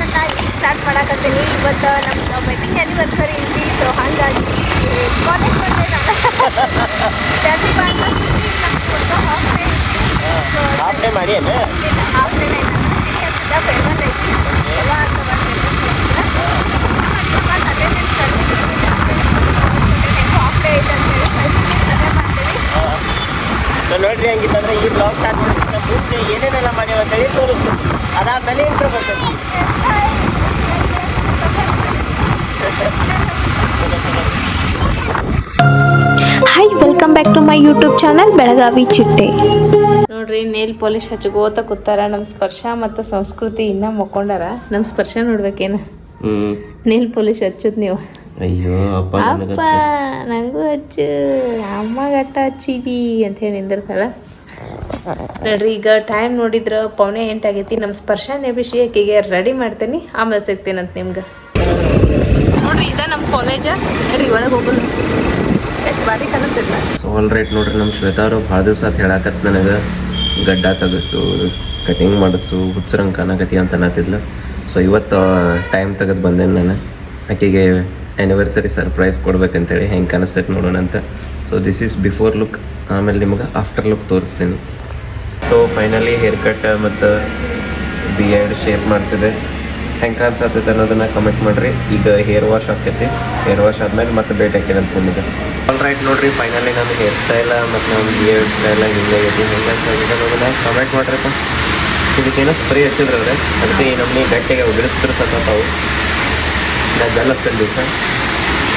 ಅಂತ ಈಗ ಸ್ಟಾರ್ಟ್ ಮಾಡಕತ್ತೀನಿ. ಇವತ್ತು ನಮ್ಮ ವೆಡ್ಡಿಂಗ್ ಆ್ಯನಿವರ್ಸರಿ ಐತಿ ಸೊ ಹಾಗಾಗಿ ಕಾಲೇಜ್ ಹಾಫ್ ಡೇ ಮಾಡಿ ಹಾಫ್ ಡೇ ಸೀರಿಯಸ್ ಇದೆ ಫೇಮಸ್ ಐತಿ ಎಲ್ಲ ಅಂತ ಹಾಫ್ ಡೇ ಐತೆ ಅಂತ ಹೇಳಿ ಸರಿ ಮಾಡ್ತೀವಿ ಸೊ ನೋಡ್ರಿ ಹಂಗಿತ್ತಂದ್ರೆ ಈ ಬ್ಲಾಗ್ ಸ್ಟಾರ್ಟ್ ಮಾಡಿದ್ರೆ ಮುಂಚೆ ಏನೇನೆಲ್ಲ ಮಾಡ್ಯಾವ ಅಂತ ಹೇಳಿ ತೋರಿಸ್ತೀನಿ. ಅದಾದ್ಮೇಲೆ ಇಂಟ್ರೋ ಬರ್ತೈತಿ hi welcome back to my YouTube channel Belagavi ಚಿಟ್ಟೆ ನೋಡ್ರಿ ನೇಲ್ ಪಾಲಿಶ್ ಹಚ್ಕೋತ ಕೂತಾರ ನಮ್ಮ ಸ್ಪರ್ಶ ಮತ್ತು ಸಂಸ್ಕೃತಿ ಇನ್ನ ಮಕ್ಕೊಂಡಾರ. ನಮ್ಮ ಸ್ಪರ್ಶ ನೋಡ್ಬೇಕೇನ? ನೇಲ್ ಪಾಲಿಶ್ ಹಚ್ಚದ್ ನೀವು. ಅಯ್ಯೋ ಅಪ್ಪ ಅಪ್ಪ ನಂಗೂ ಹಚ್ಚು. ಅಮ್ಮ ಗಟ್ಟ ಹಚ್ಚಿದಿ ಅಂತ ಹೇಳಿ ನಿಂದಿರ್ತಾಳ ನೋಡ್ರಿ ಈಗ ಟೈಮ್ ನೋಡಿದ್ರ ಪೌನೆ ಎಂಟಾಗೈತಿ ನಮ್ಮ ಸ್ಪರ್ಶ ನೆಬಿಸಿ ಆಕೆಗೆ ರೆಡಿ ಮಾಡ್ತೇನೆ. ಆಮೇಲೆ ಸಿಗ್ತೇನಂತ ನಿಮ್ಗೆ. ನೋಡ್ರಿ ಇದ ನಮ್ಮ ಕಾಲೇಜ ರೀ ಒಳಗೆ ಹೋಗೋಣ ಎಷ್ಟು ಬಾರಿ ಸೊ ಆಲ್ ರೈಟ್ ನೋಡ್ರಿ ನಮ್ಮ ಶ್ವೇತಾ ಅವರು ಭಾಳ ದಿವಸ ಅಂತ ಹೇಳಕತ್ ನನಗೆ. ಗಡ್ಡ ತಗಸು ಕಟಿಂಗ್ ಮಾಡಿಸು ಹುಚ್ಚರಂಗೆ ಕಾಣಕತಿ ಅಂತ ಅನ್ನತ್ತಿದ್ಲು. ಸೊ ಇವತ್ತು ಟೈಮ್ ತೆಗೆದು ಬಂದೇನೆ ನಾನು. ಆಕೆಗೆ ಆ್ಯನಿವರ್ಸರಿ ಸರ್ಪ್ರೈಸ್ ಕೊಡ್ಬೇಕಂತೇಳಿ ಹೆಂಗೆ ಕನಸ್ತೈತೆ ನೋಡೋಣ ಅಂತ so this is before look ಆಮೇಲೆ ನಿಮ್ಗೆ ಆಫ್ಟರ್ ಲುಕ್ ತೋರಿಸ್ತೀನಿ. ಸೊ ಫೈನಲಿ ಹೇರ್ ಕಟ್ ಮತ್ತು ಬಿಯರ್ಡ್ ಶೇಪ್ ಮಾಡಿಸಿದೆ. ಹೆಂಗೆ ಕಾಣಿಸತ್ತೈತೆ ಅನ್ನೋದನ್ನು ಕಮೆಂಟ್ ಮಾಡಿರಿ. ಈಗ ಹೇರ್ ವಾಶ್ ಆಗ್ತೈತಿ. ಹೇರ್ ವಾಶ್ ಆದಮೇಲೆ ಮತ್ತೆ ಭೇಟಿ ಅಂತ ಬಂದಿದೆ. ಆಲ್ ರೈಟ್ ನೋಡಿರಿ ಫೈನಲಿ ನಾನು ಹೇರ್ ಸ್ಟೈಲ ಮತ್ತು ನಮ್ಮ ಬಿಯರ್ಡ್ ಸ್ಟೈಲ ಹಿಂಗೆ ಹೆಂಗೆ ನೋಡಿ ಅನ್ನೋದನ್ನ ಕಮೆಂಟ್ ಮಾಡ್ರಪ್ಪ ಇದಕ್ಕೇನೋ ಸ್ಪ್ರೇ ಹಚ್ಚಿದ್ರವ್ರೆ ಅದಕ್ಕೆ ಈ ನಮ್ಮನೆ ಗಟ್ಟಿಗೆ ಉದುರಿಸ್ತಿರ್ ಸತ್ತಾವು ನಾ ಹಚ್ಚಿದ ದಿವಸ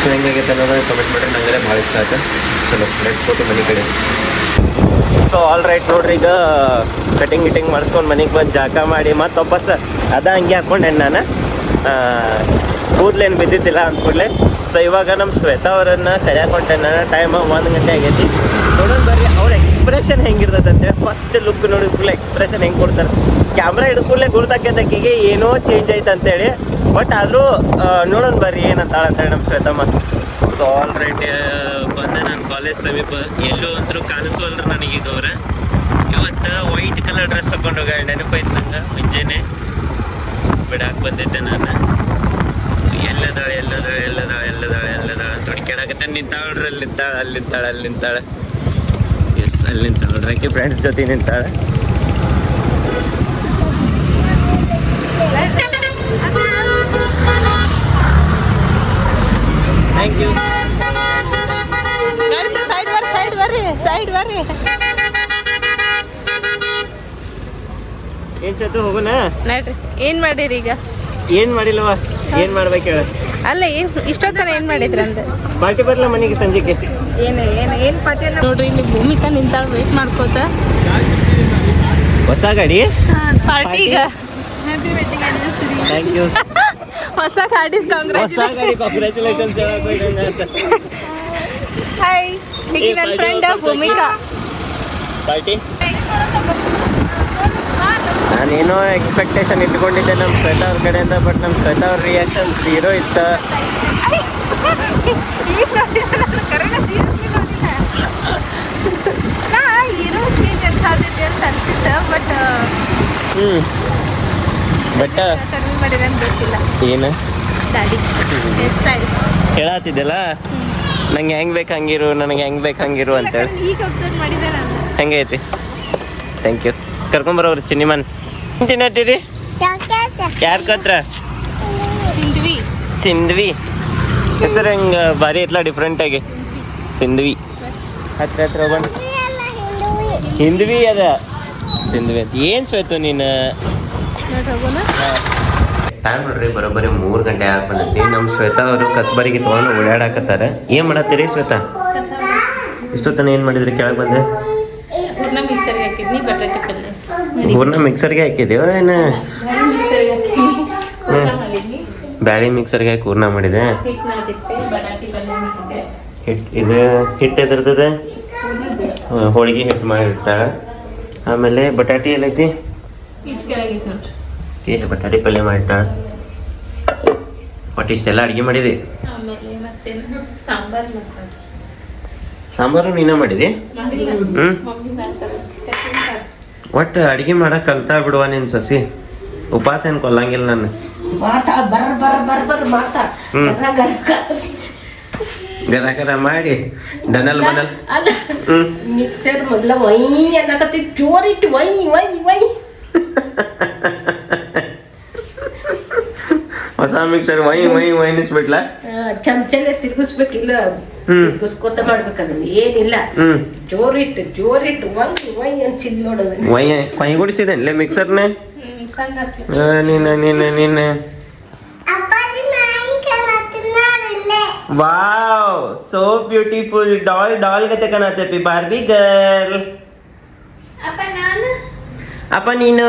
ಸೊ ಹೆಂಗಾಗೈತೆ ಅನ್ನೋದನ್ನ ಕಮೆಂಟ್ ಮಾಡಿರಿ. ನನಗೆ ಭಾಳ ಇಷ್ಟ ಆಯ್ತು. ಚಲೋ ಮನೆ ಕಡೆ. ಸೊ ಆಲ್ ರೈಟ್ ನೋಡ್ರಿ ಈಗ ಕಟಿಂಗ್ ಗಿಟಿಂಗ್ ಮಾಡಿಸ್ಕೊಂಡು ಮನೆಗೆ ಬಂದು ಜಾಕ ಮಾಡಿ ಮತ್ತೆ ವಾಪಸ್ ಅದ ಹಂಗೆ ಹಾಕೊಂಡೆ ನಾನು. ಕೂದಲೇನು ಬಿದ್ದಿದ್ದಿಲ್ಲ ಅಂದ್ಕೂಡ್ಲೆ ಸೊ ಇವಾಗ ನಮ್ಮ ಶ್ವೇತಾ ಅವರನ್ನು ಕರೆಯಾಕೊಂಡೆ ನಾನು. ಟೈಮ್ ಒಂದು ಗಂಟೆ ಆಗೈತಿ. ನೋಡೋಣ ಬರ್ರಿ ಅವ್ರ ಎಕ್ಸ್ಪ್ರೆಷನ್ ಹೆಂಗಿರ್ತದೆ ಅಂತೇಳಿ ಫಸ್ಟ್ ಲುಕ್ ನೋಡಿದ ಕೂಡಲೇ ಎಕ್ಸ್ಪ್ರೆಷನ್ ಹೆಂಗೆ ಕೊಡ್ತಾರೆ. ಕ್ಯಾಮ್ರಾ ಹಿಡಿದ ಕೂಡಲೇ ಗುರ್ತಾಕೈತಕ್ಕಿಗೆ ಏನೋ ಚೇಂಜ್ ಆಯ್ತು ಅಂತೇಳಿ. ಬಟ್ ಆದರೂ ನೋಡೋಣ ಬರ್ರಿ ಏನಂತಾಳಂತೇಳಿ ನಮ್ಮ Shwetamma. So all right college ಸಮೀಪ ಎಲ್ಲೂ ಅಂತೂ ಕಾಣಿಸೋಲ್ರಿ ಈಗ ಅವ್ರ. ಇವತ್ತು ವೈಟ್ ಕಲರ್ ಡ್ರೆಸ್ ಹಾಕೊಂಡು ಹೋಗ ನೆನಪಾಯ್ತು ನಂಗೆ? ಮುಂಜಾನೆ. ಬಿಡಾಕ್ ಬಂದಿದ್ದೆ ನಾನು. ಎಲ್ಲದಾಳೆ ಎಲ್ಲದಾಳೆ ಎಲ್ಲದಾಳೆ ಎಲ್ಲದಾಳೆ ಎಲ್ಲದಾಳೆ ಅಂತ ಹುಡುಕ್ಯಾಡಕತ್ತೆ. ನಿಂತಾಳ್ರಿ ಅಲ್ಲಿ ನಿಂತಾಳೆ ಅಲ್ಲಿ ನಿಂತಾಳೆ ಅಲ್ಲಿ ನಿಂತಾಳೆ. ಎಸ್, ಅಲ್ಲಿ ನಿಂತಾಳ್ರಿ ಫ್ರೆಂಡ್ಸ್ ಜೊತೆ ನಿಂತಾಳೆ. ಥ್ಯಾಂಕ್ ಯು ಬರ್ರಿ ಸೈಡ್ ಬರ್ರಿ. ಏನ್ ಚತು ಹೋಗೋಣ ನೋಡ್ರಿ ಏನ್ ಮಾಡಿರಿ ಈಗ? ಏನ್ ಮಾಡಿಲ್ವಾ? ಏನು ಮಾಡ್ಬೇಕು ಹೇಳ. ಅಲ್ಲ ಏನ್ ಇಷ್ಟೊತ್ತನ ಏನ್ ಮಾಡಿದ್ರಿ ಅಂತ ಪಾರ್ಟಿ ಬರಲ್ಲ ಮನೆಗೆ ಸಂಜೆಗೆ? ಏನು ಏನು ಏನು ಪಾಟಿ ನೋಡ್ರಿ ಇಲ್ಲಿ ಭೂಮಿಕಾ ನಿಂತಾಳ ವೇಟ್ ಮಾಡ್ಕೋತ. ಹೊಸ ಗಾಡಿ? ಪಾರ್ಟಿ ಈಗ. ಥ್ಯಾಂಕ್ ಯು ಹೊಸ ಗಾಡಿ ಹೊಸ ಗಾಡಿ ಗಾಡಿ ಕಾಂಗ್ರ್ಯಾಚುಲೇಷನ್ಸ್ ನನ್ನ ಫ್ರೆಂಡ್ ಭೂಮಿಕಾ ಪಾರ್ಟಿ ನಾನೇನೋ ಎಕ್ಸ್ಪೆಕ್ಟೇಷನ್ ಇಟ್ಕೊಂಡಿದ್ದೆ ನಮ್ಮ ಶ್ವೇತಾ ಅವ್ರ ಕಡೆಯಿಂದ ಬಟ್ ನಮ್ಮ ಶ್ವೇತಾ ಅವ್ರ ರಿಯಾಕ್ಷನ್ ಝೀರೋ ಇತ್ತು ಹ್ಞೂ ಬಟ್ ಏನು? ಹೇಳತ್ತಿದ್ದೆಲ್ಲ ನಂಗೆ ಹೆಂಗೆ ಬೇಕು ಹಂಗಿರು ನನಗೆ ಹೆಂಗೆ ಬೇಕು ಹಂಗಿರು ಅಂತೇಳಿ. ನಾನು. ಹೆಂಗೈತಿ ಥ್ಯಾಂಕ್ ಯು ಕರ್ಕೊಂಬರೋರು ಚಿನ್ನಿಮನ್. ತಿನ್ನತ್ತೀರಿ ಯಾರು ಕತ್ರ? ಸಿಂಧ್ವಿ. ಹೆಸರು ಹೆಂಗೆ ಭಾರಿ ಐತ್ಲ ಡಿಫ್ರೆಂಟ್ ಆಗಿ. ಸಿಂಧ್ವಿ. ಹತ್ರ ಹತ್ರ ಹೋಗೋಣ. ಹಿಂದ್ವಿ ಅದ. ಸಿಂಧ್ವಿ ಅಂತ. ಏನು ಸೋಯ್ತು ನೀನು? ಟೈಮ್ ನೋಡ್ರಿ ಬರೋಬ್ಬರಿ ಮೂರು ಗಂಟೆ ಆಗಿ ಬಂದೈತಿ ನಮ್ಮ ಶ್ವೇತಾ ಅವರು ಕಸಬರಿಗೆ ತೊಗೊಂಡು ಓಡಾಡಕತ್ತಾರೆ. ಏನು ಮಾಡತ್ತೀರಿ ಶ್ವೇತಾ? ಇಷ್ಟೊತ್ತನ ಏನು ಮಾಡಿದ್ರಿ ಕೆಳಗೆ ಬಂದೆ? ಹೂರ್ಣ ಮಿಕ್ಸರ್ಗೆ ಹಾಕಿದ್ಯೋ? ಏನು? ಬ್ಯಾಳಿ ಮಿಕ್ಸರ್ಗೆ ಹಾಕಿ ಹೂರ್ಣ ಮಾಡಿದೆ. ಹಿಟ್ಟು ಇದು ಹಿಟ್ಟು ಎದ್ರದದ? ಹೋಳಿಗೆ ಹಿಟ್ಟು ಮಾಡಿರ್ತಾಳ. ಆಮೇಲೆ ಬಟಾಟಿ ಎಲ್ಲೈತಿ? ಓಕೆ ಬಟಾಟಿ ಪಲ್ಯ ಮಾಡಿಟ್ಟಾಳ ಒಟ್ಟು ಇಷ್ಟೆಲ್ಲ ಅಡುಗೆ ಮಾಡಿದೆ? ಸಾಂಬಾರ್ ಮಸಾಲೆ ಸಾಂಬಾರು ನೀನ ಮಾಡಿದೆ? ಮಾಡಿಲ್ಲ ಹ್ಞೂ ಒಟ್ಟು ಅಡುಗೆ ಮಾಡಕ್ಕೆ ಕಲ್ತಾ ಬಿಡುವ ನಿನ್ನ ಸಸಿ. ಉಪವಾಸ ಏನು ಕೊಲ್ಲಂಗಿಲ್ಲ ನಾನು. ಗರ ಗರ ಮಾಡಿ. ಡನಲ್ ಬನಲ್. ಮಿಕ್ಸರ್ ಮೊದ್ಲ ವೈ ಅನ್ನಕತ್ತಿ ಜೋರಿಟ್ಟು ವೈ ವೈ ವೈ ಹೊಸ ಮಿಕ್ಸರ್ ವೈ ವೈ ವೈ ಅನಿಸ್ಬಿಟ್ಲ ಚಮಚಲೆ ತಿರ್ಗಿಸ್ಬೇಕಿಲ್ಲ. ಹ್ಮ್. ತಿರ್ಗಿಸ್ಕೊತ ಮಾಡ್ಬೇಕದನ್ನ ಏನಿಲ್ಲ. ಹ್ಮ್. ಜೋರಿಟ್ಟು ಜೋರಿಟ್ಟು ವೈ ವೈ ಅನ್ಸಿದ್ ನೋಡೋದು ವೈ ಕೈ ಗುಡಿಸಿದೇನ್ಲೆ ಮಿಕ್ಸರ್ನೇ? ಹ್ಮ್, ಸಣ್ಣ ಹಾಕ್ಲಿ. ನೀನ ನೀನ ನೀನ wow so beautiful doll doll ಗತೆ ಕಾಣತ್ತೆ ಬಾರ್ಬಿ ಗರ್ಲ್. ಅಪ್ಪ ನಾನು? ಅಪ್ಪ ನೀನು?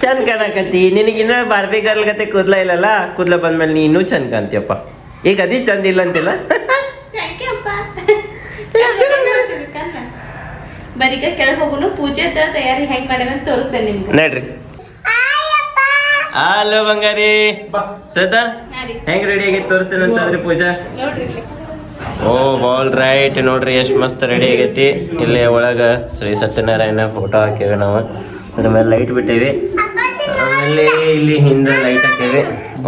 ಚಂದ ಕಾಣಕತ್ತಿ ನಿನಗಿನ್ನ ಬಾರ್ಬಿ ಗರ್ಲ್ ಗತೆ ಕೂದ್ಲ ಇಲ್ಲಲ್ಲ ಕೂದ್ಲ ಬಂದ್ಮೇಲೆ ನೀ ಇನ್ನೂ ಚಂದ ಕಾಣ್ತೀಯಪ್ಪ ಈಗ ಅದಿ ಚಂದ ಇಲ್ಲ ಅಂತಿಲ್ಲ ಥ್ಯಾಂಕ್ ಯು ಅಪ್ಪ ಬರೀಗ ಕೆಳಗೆ ಹೋಗುನು ಪೂಜೆ ತಯಾರಿ ಹೆಂಗ್ ಮಾಡ್ಯಾರ ಅಂತ ತೋರಿಸ್ತೇನೆ ನಿಮ್ಗೆ. ನೋಡ್ರಿ. ಹಲೋ ಬಂಗಾರಿ. ಸದಾ. ಹೆಂಗ್ ರೆಡಿ ಆಗೈತಿ ತೋರಿಸ್ತೇನೆ ಅಂತಂದ್ರಿ ಪೂಜಾ? ಓ ಬಾಲ್ ರೈಟ್ ನೋಡ್ರಿ ಎಷ್ಟು ಮಸ್ತ್ ರೆಡಿ ಆಗೈತಿ. ಇಲ್ಲೇ ಒಳಗ ಶ್ರೀ ಸತ್ಯನಾರಾಯಣ ಫೋಟೋ ಹಾಕಿವೆ ನಾವು. ಅದ್ರ ಮೇಲೆ ಲೈಟ್ ಬಿಟ್ಟೇವಿ ಆಮೇಲೆ ಇಲ್ಲಿ ಹಿಂದೆ ಲೈಟ್ ಹಾಕೇವಿ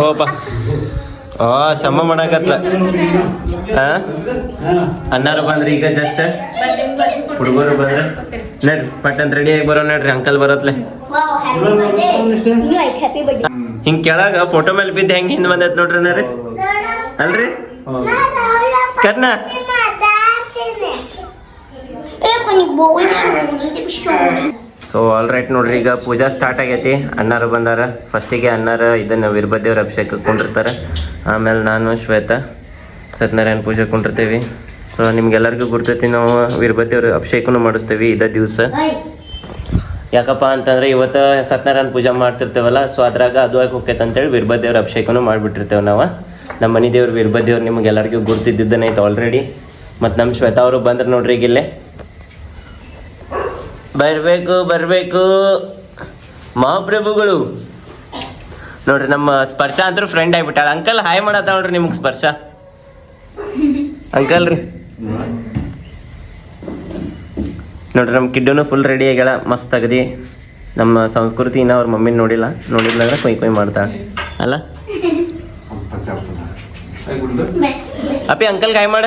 ಓಪ. ಓ ಸಮ ಮಾಡಕತ್ಲ. ಹಾ ಅನ್ನಾರು ಬಂದ್ರಿ ಈಗ ಜಸ್ಟ್. ಹುಡುಗರು ಬಂದ್ರೆ? ನಡ್ರಿ ಪಟ್ ಅಂತ ರೆಡಿ ಆಗಿ ಬರೋ ನಡ್ರಿ ಅಂಕಲ್ ಬರತ್ಲೆ. ಹಿಂಗ್ ಕೆಳಗ ಫೋಟೋ ಮೇಲೆ ಬಿದ್ದ ಹೆಂಗ್ ಹಿಂದ್ ಬಂದೈತ್ ನೋಡ್ರಿ ನಡ್ರಿ. ಅಲ್ರಿ? ಕರ್ನ? ಸೊ ಆಲ್ ರೈಟ್ ನೋಡ್ರಿ, ಈಗ ಪೂಜಾ ಸ್ಟಾರ್ಟ್ ಆಗೈತಿ. ಅಣ್ಣಾರು ಬಂದಾರ. ಫಸ್ಟಿಗೆ ಅಣ್ಣಾರ ಇದನ್ನು ವೀರಭದ್ರೇವ್ರ ಅಭಿಷೇಕ ಕುಂಡಿರ್ತಾರೆ. ಆಮೇಲೆ ನಾನು, ಶ್ವೇತಾ, ಸತ್ಯನಾರಾಯಣ ಪೂಜೆ ಕುಂಡಿರ್ತೀವಿ. ಸೊ ನಿಮ್ಗೆಲ್ಲರಿಗೂ ಗುರ್ತೈತಿ, ನಾವು ವೀರಭದ್ರೇವ್ರ ಅಭಿಷೇಕನೂ ಮಾಡಿಸ್ತೇವೆ ಇದೇ ದಿವಸ. ಯಾಕಪ್ಪ ಅಂತಂದ್ರೆ ಇವತ್ತು ಸತ್ಯನಾರಾಯಣ ಪೂಜೆ ಮಾಡ್ತಿರ್ತೇವಲ್ಲ ಸೊ ಅದ್ರಾಗ ಅದು ಆಗಿ ಹೋಗ್ತೈತೆ ಅಂತೇಳಿ ವೀರಭದ್ರೇವ್ರ ಅಭಿಷೇಕನೂ ಮಾಡಿಬಿಟ್ಟಿರ್ತೇವೆ ನಾವು. ನಮ್ಮ ಮನೆ ದೇವ್ರು ವೀರಭದ್ರೇವ್ರು ನಿಮ್ಗೆಲ್ಲರಿಗೂ ಗುರ್ತಿದ್ದಿದ್ದನೈತೆ ಆಲ್ರೆಡಿ ಮತ್ತು ನಮ್ಮ ಶ್ವೇತಾ ಅವರು ಬಂದ್ರೆ ನೋಡ್ರಿ ಈಗ ಇಲ್ಲೇ. ಬರಬೇಕು ಬರಬೇಕು. ಮಹಾಪ್ರಭುಗಳು. ನೋಡ್ರಿ ನಮ್ಮ ಸ್ಪರ್ಶ ಅಂತೂ ಫ್ರೆಂಡ್ ಆಗಿಬಿಟ್ಟಾಳ. ಅಂಕಲ್ ಹಾಯ್ ಮಾಡತ್ತ ನೋಡ್ರಿ ನಿಮ್ಗೆ ಸ್ಪರ್ಶ. ಅಂಕಲ್ ರೀ. ನೋಡ್ರಿ ನಮ್ಮ ಕಿಡ್ಡನು ಫುಲ್ ರೆಡಿ ಆಗ್ಯಾಳ ಮಸ್ತ್ ತೆಗ್ದು ನಮ್ಮ ಸಂಸ್ಕೃತಿ ಇನ್ನ ಅವ್ರ ಮಮ್ಮಿನ ನೋಡಿಲ್ಲ. ನೋಡಿಲ್ಲ ಅಂದ್ರೆ ಕೊಯ್ ಕೊಯ್ ಮಾಡ್ತಾಳ. ಅಲ್ಲ? ಅಪ್ಪಿ ಅಂಕಲ್ ಹಾಯ್ ಮಾಡ.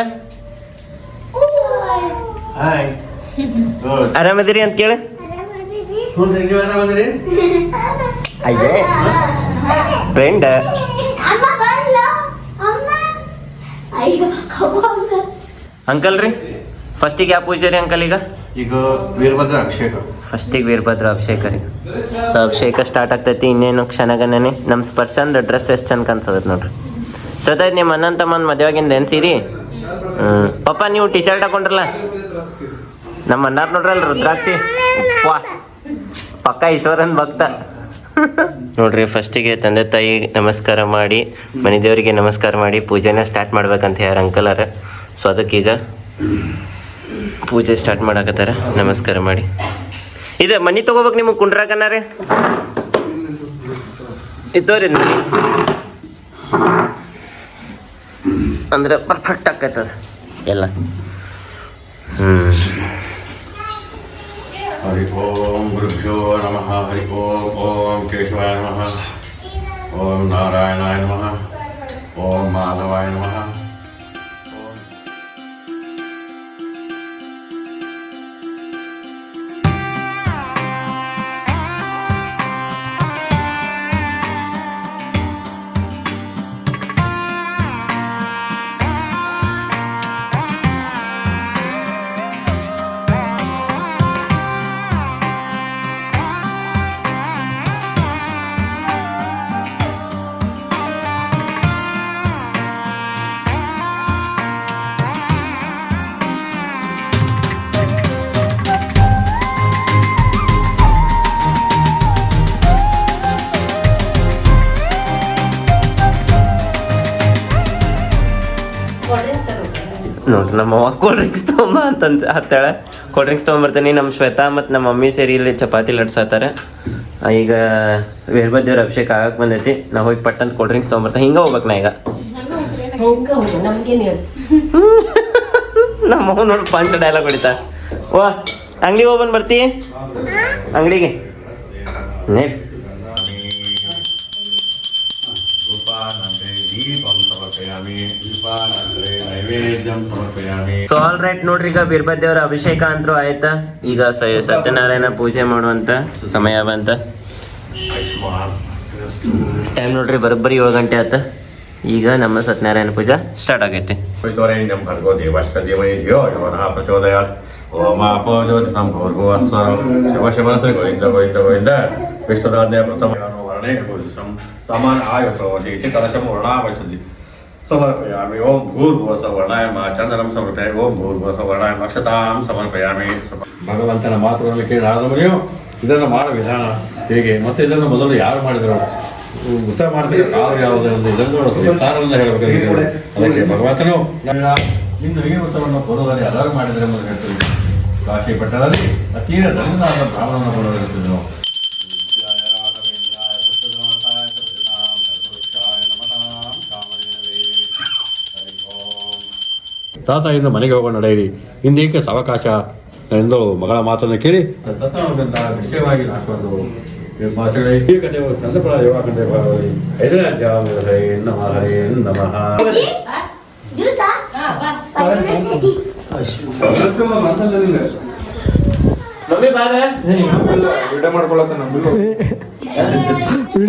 ಆರಾಮದಿರಿ ಅಂತ ಕೇಳ. ಅಯ್ಯೇ. ಫ್ರೆಂಡ್ ಅಂಕಲ್ ರೀ ಫಸ್ಟಿಗೆ ಯಾವ ಪೂಜೆ ರೀ ಅಂಕಲ್ ಈಗ? ಈಗ ವೀರಭದ್ರ ಅಭಿಷೇಕ. ಫಸ್ಟಿಗೆ ವೀರಭದ್ರ ಅಭಿಷೇಕ ರೀ. ಸೊ ಅಭಿಷೇಕ ಸ್ಟಾರ್ಟ್ ಆಗ್ತೈತಿ ಇನ್ನೇನು ಕ್ಷಣಗನೇ ನಮ್ಮ ಅಂದ್ರೆ ಡ್ರೆಸ್ ಎಷ್ಟು ಚಂದ ಕಾಣಿಸ್ತದ ನೋಡ್ರಿ. ಸದ ನಿಮ್ಮ ಅಣ್ಣನ ತಮ್ಮನ ಮದುವೆಗಿಂದ ಏನ್ ಸೀರಿ? ಹ್ಞೂ ಪಪ್ಪ ನೀವು ಟಿ ಶರ್ಟ್ ಹಾಕೊಂಡ್ರಲ್ಲ? ನಮ್ಮ ಅಣ್ಣಾರ್ ನೋಡ್ರಲ್ಲ ರುದ್ರಾಕ್ಷಿ? ಪಕ್ಕ ಈಶ್ವರನ್ ಭಕ್ತ. ನೋಡ್ರಿ, ಫಸ್ಟಿಗೆ ತಂದೆ ತಾಯಿ ನಮಸ್ಕಾರ ಮಾಡಿ, ಮನೆ ದೇವರಿಗೆ ನಮಸ್ಕಾರ ಮಾಡಿ ಪೂಜೆನ ಸ್ಟಾರ್ಟ್ ಮಾಡ್ಬೇಕಂತ ಯಾರು ಅಂಕಲರ ಸೊ ಅದಕ್ಕೀಗ ಪೂಜೆ ಸ್ಟಾರ್ಟ್ ಮಾಡಾಕತ್ತಾರ. ನಮಸ್ಕಾರ ಮಾಡಿ. ಇದು ಮನಿ ತಗೋಬೇಕು ನಿಮಗೆ ಕುಂಡ್ರಾಕನಾರೆ ಇದ್ದವ್ರಿ ಮನಿ. ಅಂದ್ರೆ ಪರ್ಫೆಕ್ಟ್ ಆಕೈತದ ಎಲ್ಲ. ಹ್ಞೂ ಹರಿ ಓಂ ಗುರುಭ್ಯೋ ನಮಃ ಹರಿ ಓಂ ಓಂ ಕೇಶವಾಯ ನಮಃ ಓಂ ನಾರಾಯಣಾಯ ನಮಃ ಓಂ ಮಾಧವಾಯ ನಮಃ ನೋಡ್ರಿ ನಮ್ಮ ಅವ್ವ ಕೋಲ್ಡ್ ಡ್ರಿಂಕ್ಸ್ ತೊಗೊಂಬ ಅಂತಂತ ಹತ್ತಾಳೆ. Cold drinks ತೊಗೊಂಬರ್ತೀನಿ. ನಮ್ಮ ಶ್ವೇತಾ ಮತ್ತು ನಮ್ಮ ಮಮ್ಮಿ ಸೇರಿ ಇಲ್ಲಿ ಚಪಾತಿ ಲಡ್ಸತ್ತಾರ ಆ, ಈಗ ವೀರಭದ್ರ ಅಭಿಷೇಕ ಆಗಕ್ಕೆ ಬಂದೈತಿ. ನಾ ಹೋಗಿ ಪಟ್ಟಂತ ಕೋಲ್ಡ್ ಡ್ರಿಂಕ್ಸ್ ತೊಗೊಂಬರ್ತೀನಿ. ಹಿಂಗೆ ಹೋಗ್ಬೇಕು ನಾ ಈಗ. ನಮ್ಮ ಅವ್ವ ನೋಡಿ ಪಂಚ ಡೈಲಾಗ್ ಹೊಡಿತಾ. ಓ ಅಂಗಡಿ ಹೋಗ್ಬಂದ್ ಬರ್ತಿ ಅಂಗಡಿಗೆ. ನೇ. ಸೊ ಆಲ್ ರೈಟ್ ನೋಡ್ರಿ, ಈಗ ವೀರಭದ್ರೇವ್ರ ಅಭಿಷೇಕ ಅಂತೂ ಆಯ್ತಾ. ಈಗ ಸತ್ಯನಾರಾಯಣ ಪೂಜೆ ಮಾಡುವಂತ ಸಮಯ ಬಂತ. ಟೈಮ್ ನೋಡ್ರಿ, ಬರೋಬ್ಬರಿ ಏಳು ಗಂಟೆ ಆತ. ಈಗ ನಮ್ಮ ಸತ್ಯನಾರಾಯಣ ಪೂಜಾ ಸ್ಟಾರ್ಟ್ ಆಗೈತೆ. ಆಗೈತಿ ಓಂ ಆಪೋಜ್ಯೋತಿ ಸಂಭೋರ್ಗೋ ಅಸ್ವರಂ. ಶಿವ ಶಿವನಸೆ ಗೋವಿಂದ ಗೋವಿಂದ ಗೋವಿಂದ. ವಿಶ್ವದಾದ್ಯ ಪ್ರಥಮ ವರ್ಣೇ ಸಮಾನ ಆಯು ಪ್ರವಚಿ ಕಲಶಂ ವರ್ಣಾವಸತಿ ಸಮರ್ಪಯಾಮಿ. ಓಂ ಭೂರ್ಭುವ ವರ್ಣಾಯಮ ಚಂದನಂ ಸಮರ್ಪಯಾಮಿ ಓಂ ಭೂರ್ಭುವ ವರ್ಣಾಯಮ ಅಕ್ಷತಾಂ ಸಮರ್ಪಯಾಮಿ. ಭಗವಂತನ ಮಾತುಗಳಲ್ಲಿ ಕೇಳಾದವರೆಯೂ ಇದನ್ನು ಮಾಡೋ ವಿಧಾನ ಹೇಗೆ? ಮತ್ತೆ ಇದನ್ನು ಮೊದಲು ಯಾರು ಮಾಡಿದರು? ಊಟ ಮಾಡ್ತಾರೆ ಕಾಲ ಯಾವುದರಿಂದ ಇದನ್ನು ವಿಸ್ತಾರವನ್ನು ಹೇಳಬೇಕಾಗಿದೆ. ಅದಕ್ಕೆ ಭಗವಂತನು ಇನ್ನು ಈ ಉತ್ತರವನ್ನು ಪೂರ್ವದಲ್ಲಿ ಅದಾರು ಮಾಡಿದರೆ ಎಂಬುದು ಹೇಳ್ತೀವಿ ಕಾಶಿ ಪಟ್ಟಣದಲ್ಲಿ ಅತೀ ಧನ್ಯನಾದ ಬ್ರಾಹ್ಮಣನ ಕೊಡಲು ಹೇಳ್ತಿದ್ದೆವು ತಾತ ಇಂದು ಮನೆಗೆ ಹೋಗೋಣ ನಡೆಯಿರಿ. ಇಂದೇಕೆ ಸಾವಕಾಶ ಎಂದಳು ಮಗಳ ಮಾತನ್ನು ಕೇಳಿ ವಿಷಯವಾಗಿ ನಾಶವನ್ನು ಮಾಸಗಳೇ ಈ ನಮಃ.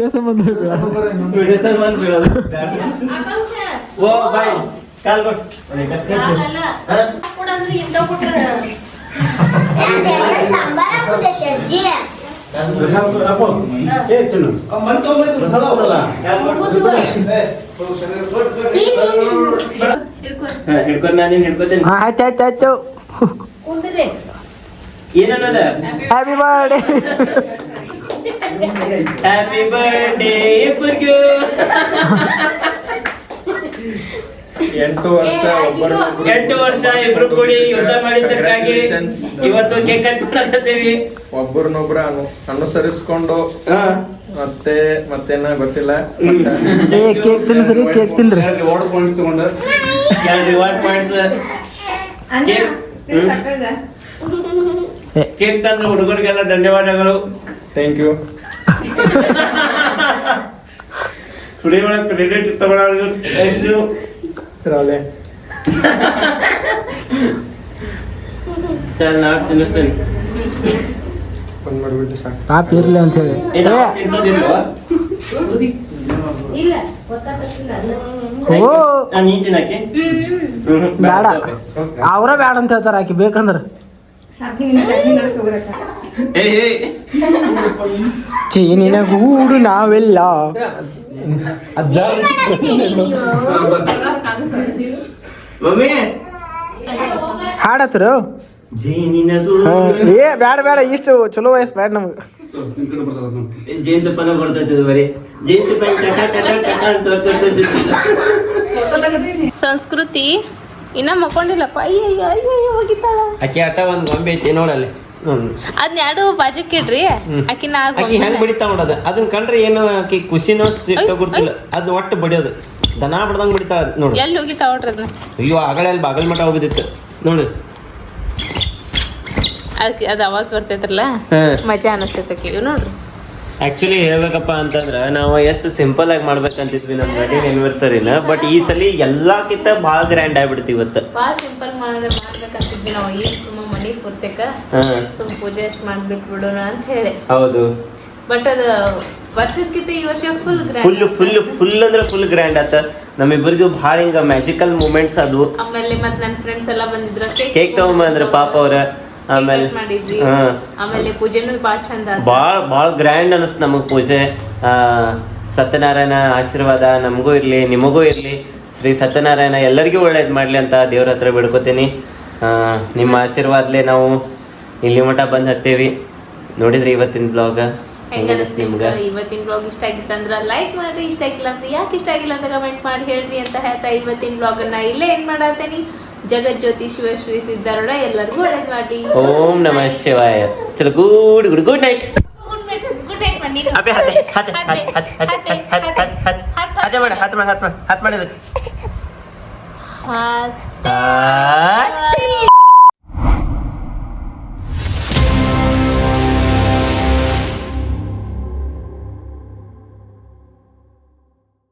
ಸಂಬಂಧ ಓ ಬಾಯ್ ಕಾಲ್ ಕೊಡು ಆಯ್ತಾಯ್ತಾಯ್ತು ಏನನ್ನೋದ ಹ್ಯಾಪಿ ಬರ್ಡೇ ಹ್ಯಾಪಿ ಬರ್ಡೇ ಎಂಟು ವರ್ಷ ಒಬ್ಬರು ಎಂಟು ವರ್ಷ ಇಬ್ರು ಕೂಡಿ ಯುದ್ಧ ಮಾಡಿದ್ದಕ್ಕಾಗಿ ಇವತ್ತು ಕೇಕ್ ಕಟ್ ಮಾಡಕತ್ತೀವಿ. ಒಬ್ಬರನ್ನೊಬ್ರ ಅನುಸರಿಸ್ಕೊಂಡು ಮತ್ತೆ ಮತ್ತೇನ ಗೊತ್ತಿಲ್ಲ. ಕೇಕ್ ತಿನ್ಸ್ರಿ ಕೇಕ್ ತಿನ್ರಿ ರಿವಾರ್ಡ್ ಪಾಯಿಂಟ್ಸ್ ತಗೊಂಡು ರಿವಾರ್ಡ್ ಪಾಯಿಂಟ್ಸ್ ಕೇಕ್ ಕೇಕ್ ತಂದ ಹುಡುಗರಿಗೆಲ್ಲ ಧನ್ಯವಾದಗಳು. ಥ್ಯಾಂಕ್ ಯು ಸುಳಿ ಒಳಗೆ ಕ್ರೆಡಿಟ್ ತಗೊಳ್ಳೋರ್ಗು ಥ್ಯಾಂಕ್ ಯು ರಾಲೆ ಸರ್ ನಾ ತಿನ್ನಿಸ್ತೇನೆ ಬಂದ್ ಮಾಡ್ಬಿಟ್ಟು ಸಾಕು. ಪಾಪ ಇರ್ಲಿ ಅಂತ ಹೇಳಿ. ತಿನ್ಸೋದಿಲ್ವಾ ಓ. ನಾನು ನೀ ತಿನ್ನಕ್ಕೆ? ಹ್ಮ್ ಬೇಡ. ಅವ್ರ ಬೇಡ ಅಂತ ಹೇಳ್ತಾರ ಆಕಿ ಬೇಕಂದ್ರ. ಚೀನಿನ ಗೂಡು ನಾವೆಲ್ಲ. ಅಜ್ಜ ಹಾಡತ್ರು? ಏ ಬ್ಯಾಡ ಬ್ಯಾಡ ಇಷ್ಟು ಚಲೋ ವಯಸ್ಸು ಬ್ಯಾಡ ನಮ್ಗೆ. ಬರೀ. ಸಂಸ್ಕೃತಿ. ಇನ್ನ ಮಕ್ಕೊಂಡಿಲ್ಲಪ್ಪ. ಅಯ್ಯೋ ಅಯ್ಯಯ್ಯೋ ಹೋಗಿತ್ತಾಳ ಅಕ್ಕಿ ಆಟ ಒಂದು ಗೊಂಬೆ ಐತಿ ನೋಡಲ್ಲಿ. ಅದ್ನ ಎರಡು ಬಾಜುಕ್ ಇಡ್ರಿ. ಆಕಿ ಹೆಂಗ್ ಬಡಿತಾ ನೋಡದ ಅದನ್ನ ಕಂಡ್ರೆ ಏನು ಆಕಿ ಖುಷಿನೋ ಸಿಕ್ಕಿಲ್ಲ ಅದ್ ಒಟ್ಟು ಬಡಿಯೋದು. ದನ ಬಡ್ದಂಗ್ ಬಿಡ್ತಾಳ ನೋಡಿ. ಎಲ್ಲಿ ಹೋಗಿತಾವ ಅದನ್ನ ಅಯ್ಯೋ ಆಗಲೇ ಅಲ್ಲಿ ಬಾಗಲ್ ಮಠ ಹೋಗಿದ್ದಿತ್ತು. ನೋಡು. ಅದಕ್ಕೆ ಅದು ಅವಾಜ್ ಬರ್ತೈತ್ರಲ್ಲ? ಮಜಾ ಅನಿಸ್ತೈತೆ ನೋಡ್ರಿ. ಆಕ್ಚುಲಿ ಹೇಳ್ಬೇಕಪ್ಪ ಅಂತಂದ್ರೆ ನಾವು ಎಷ್ಟು ಸಿಂಪಲ್ ಆಗಿ ಮಾಡ್ಬೇಕಂತಿದ್ವಿ ನಮ್ಮ ವೆಡ್ಡಿಂಗ್ ಆನಿವರ್ಸರಿನ ಬಟ್ ಈ ಸಲ ಎಲ್ಲಕ್ಕಿಂತ ಭಾಳ ಗ್ರ್ಯಾಂಡ್ ಆಗ್ಬಿಡ್ತು ಇವತ್ತು. ಭಾಳ ಸಿಂಪಲ್ ಮಾಡಿದ್ರೆ ಮಾಡ್ಬೇಕಂತಿದ್ವಿ ನಾವು. ಏನು ಸುಮ್ಮ ಮನೆ ಪೂರ್ತಕ ಸುಮ್ಮ ಸುಮ್ ಪೂಜೆ ಅಷ್ಟು ಮಾಡ್ಬಿಟ್ಬಿಡೋಣ ಅಂತ ಹೇಳಿ. ಹೌದು. ಬಟ್ ಅದು ವರ್ಷಕ್ಕಿಂತ ಈ ವರ್ಷ ಫುಲ್ ಫುಲ್ ಫುಲ್ ಫುಲ್ ಅಂದ್ರೆ ಫುಲ್ ಗ್ರ್ಯಾಂಡ್ ಆತ. ನಮ್ಮಿಬ್ಬರಿಗೂ ಭಾಳ ಹಿಂಗ ಮ್ಯಾಜಿಕಲ್ ಮೂಮೆಂಟ್ಸ್ ಅದು. ಆಮೇಲೆ ಮತ್ತೆ ನನ್ನ ಫ್ರೆಂಡ್ಸ್ ಎಲ್ಲ ಬಂದಿದ್ರು ಕೇಕ್ ತಗೊಂಬಂದ್ರೆ ಪಾಪ ಅವ್ರ. ಆಮೇಲೆ ಆಮೇಲೆ ಪೂಜೆನೂ ಭಾಳ ಚಂದ ಆತು. ಭಾಳ ಭಾಳ ಗ್ರ್ಯಾಂಡ್ ಅನಿಸ್ತು ನಮಗೆ ಪೂಜೆ. ಸತ್ಯನಾರಾಯಣ ಆಶೀರ್ವಾದ ನಮಗೂ ಇರ್ಲಿ ನಿಮಗೂ ಇರ್ಲಿ. ಶ್ರೀ ಸತ್ಯನಾರಾಯಣ ಎಲ್ಲರಿಗೂ ಒಳ್ಳೇದು ಮಾಡಲಿ ಅಂತ ದೇವ್ರ ಹತ್ರ ಬಿಡ್ಕೋತೀನಿ. ನಿಮ್ಮ ಆಶೀರ್ವಾದಲೇ ನಾವು ಇಲ್ಲಿ ಮಠ ಬಂದು ಹತ್ತೇವಿ. ನೋಡಿದ್ರಿ ಇವತ್ತಿನ ಬ್ಲಾಗ್ ನಿಮ್ಗೆ? ಇವತ್ತಿನ ಬ್ಲಾಗ್ ಇಷ್ಟ ಆಗಿತ್ತು ಅಂದ್ರೆ ಲೈಕ್ ಮಾಡ್ರಿ ಇಷ್ಟ ಆಗಿಲ್ಲ ಅಂದ್ರೆ ಯಾಕೆ ಇಷ್ಟ ಆಗಿಲ್ಲ ಅಂತ ಕಮೆಂಟ್ ಮಾಡಿ ಹೇಳ್ರಿ ಅಂತ ಹೇಳ್ತಾ ಇವತ್ತಿನ ಬ್ಲಾಗ್ ಅನ್ನ ಇಲ್ಲೇ ಏನ್ ಮಾಡತ್ತೇನಿ ಜಗಜ್ಯೋತಿ ಶಿವಶ್ರೀ ಸಿದ್ದಾರೂಢ ಎಲ್ಲರಿಗೂ ಒಳ್ಳೇದು ಮಾಡಿ ಓಂ ನಮ ಶಿವಾಯ ಚಲೋ good good good night good night ಬನ್ನಿ ಅಬೆ ಹತ್ತೆ ಹತ್ತೆ ಹತ್ತೆ ಹತ್ತೆ ಹತ್ತೆ ಹತ್ತೆ ಹತ್ತೆ ಮಾಡ ಹತ್ತೆ ಮಾಡ ಹತ್ತೆ ಮಾಡ ಹತ್ತೆ ಮಾಡಿದ ಹತ್ತೆ